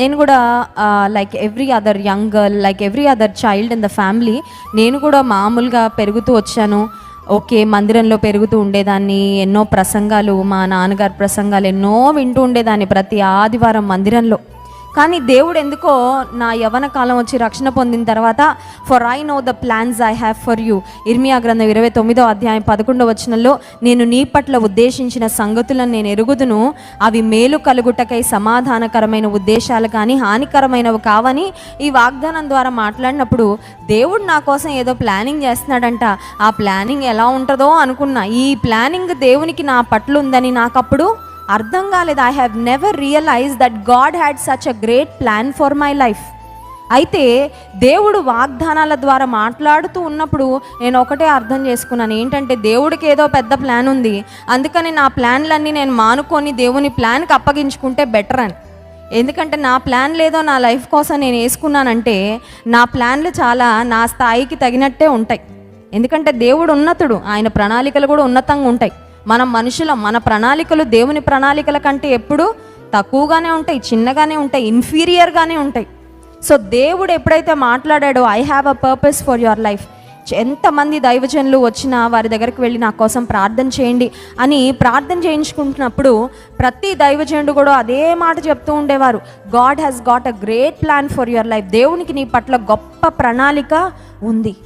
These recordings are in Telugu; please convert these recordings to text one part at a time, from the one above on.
నేను కూడా like every other young girl like every other child in the family నేను కూడా మామూలుగా పెరుగుతూ వచ్చాను. ఓకే మందిరంలో పెరుగుతూ ఉండేదాన్ని ఎన్నో ప్రసంగాలు మా నాన్నగారి ప్రసంగాలు ఎన్నో వింటూ ఉండేదాన్ని ప్రతి ఆదివారం మందిరంలో. కానీ దేవుడు ఎందుకో నా యవన కాలం వచ్చి రక్షణ పొందిన తర్వాత for I know the plans I have for you ఇర్మియా గ్రంథం ఇరవై తొమ్మిదో అధ్యాయం పదకొండో వచనంలో నేను నీ పట్ల ఉద్దేశించిన సంగతులను నేను ఎరుగుదును. అవి మేలు కలుగుటకై సమాధానకరమైన ఉద్దేశాలు కానీ హానికరమైనవి కావని ఈ వాగ్దానం ద్వారా మాట్లాడినప్పుడు దేవుడు నా కోసం ఏదో ప్లానింగ్ చేస్తున్నాడంట. ఆ ప్లానింగ్ ఎలా ఉంటుందో అనుకున్నా. ఈ ప్లానింగ్ దేవునికి నా పట్ల ఉందని నాకప్పుడు అర్థం కాలేదు. I have never realise that God had such a great plan for my life అయితే దేవుడు వాగ్దానాల ద్వారా మాట్లాడుతూ ఉన్నప్పుడు నేను ఒకటే అర్థం చేసుకున్నాను. ఏంటంటే దేవుడికి ఏదో పెద్ద ప్లాన్ ఉంది. అందుకని నా ప్లాన్లన్నీ నేను మానుకొని దేవుని ప్లాన్కి అప్పగించుకుంటే బెటర్ అని. ఎందుకంటే నా ప్లాన్ లేదో నా లైఫ్ కోసం నేను వేసుకున్నానంటే నా ప్లాన్లు చాలా నా స్థాయికి తగినట్టే ఉంటాయి. ఎందుకంటే దేవుడు ఉన్నతుడు. ఆయన ప్రణాళికలు కూడా ఉన్నతంగా ఉంటాయి. మనం మనుషుల మన ప్రణాళికలు దేవుని ప్రణాళికల కంటే ఎప్పుడు తక్కువగానే ఉంటాయి చిన్నగానే ఉంటాయి ఇన్ఫీరియర్గానే ఉంటాయి. సో దేవుడు ఎప్పుడైతే మాట్లాడాడో I have a purpose for your life ఎంతమంది దైవజనులు వచ్చినా వారి దగ్గరికి వెళ్ళి నా కోసం ప్రార్థన చేయండి అని ప్రార్థన చేయించుకుంటున్నప్పుడు ప్రతి దైవజనుడు కూడా అదే మాట చెప్తూ ఉండేవారు. God has got a great plan for your life దేవునికి నీ పట్ల గొప్ప ప్రణాళిక ఉంది.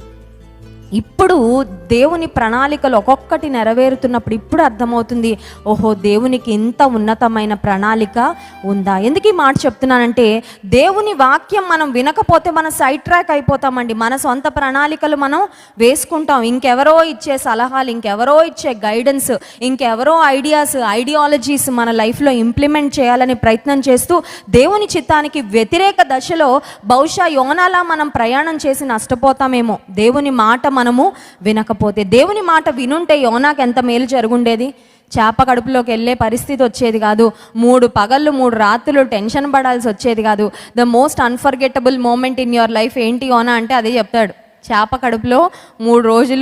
ఇప్పుడు దేవుని ప్రణాళికలు ఒక్కొక్కటి నెరవేరుతున్నప్పుడు ఇప్పుడు అర్థమవుతుంది ఓహో దేవునికి ఇంత ఉన్నతమైన ప్రణాళిక ఉందా? ఎందుకు ఈ మాట చెప్తున్నానంటే దేవుని వాక్యం మనం వినకపోతే మనం సైడ్ ట్రాక్ అయిపోతామండి. మన సొంత ప్రణాళికలు మనం వేసుకుంటాం. ఇంకెవరో ఇచ్చే సలహాలు ఇంకెవరో ఇచ్చే గైడెన్స్ ఇంకెవరో ఐడియాస్ ఐడియాలజీస్ మన లైఫ్లో ఇంప్లిమెంట్ చేయాలని ప్రయత్నం చేస్తూ దేవుని చిత్తానికి వ్యతిరేక దశలో బహుశా యోనాలా మనం ప్రయాణం చేసి నష్టపోతామేమో. దేవుని మాట మనము వినకపోతే? దేవుని మాట వినుంటే యోనాకు ఎంత మేలు జరుగుండేది? చేప కడుపులోకి వెళ్ళే పరిస్థితి వచ్చేది కాదు. మూడు పగళ్ళు మూడు రాత్రులు టెన్షన్ పడాల్సి వచ్చేది కాదు. The most unforgettable moment in your life ఏంటి యోనా అంటే అదే చెప్తాడు. చేప కడుపులో మూడు రోజులు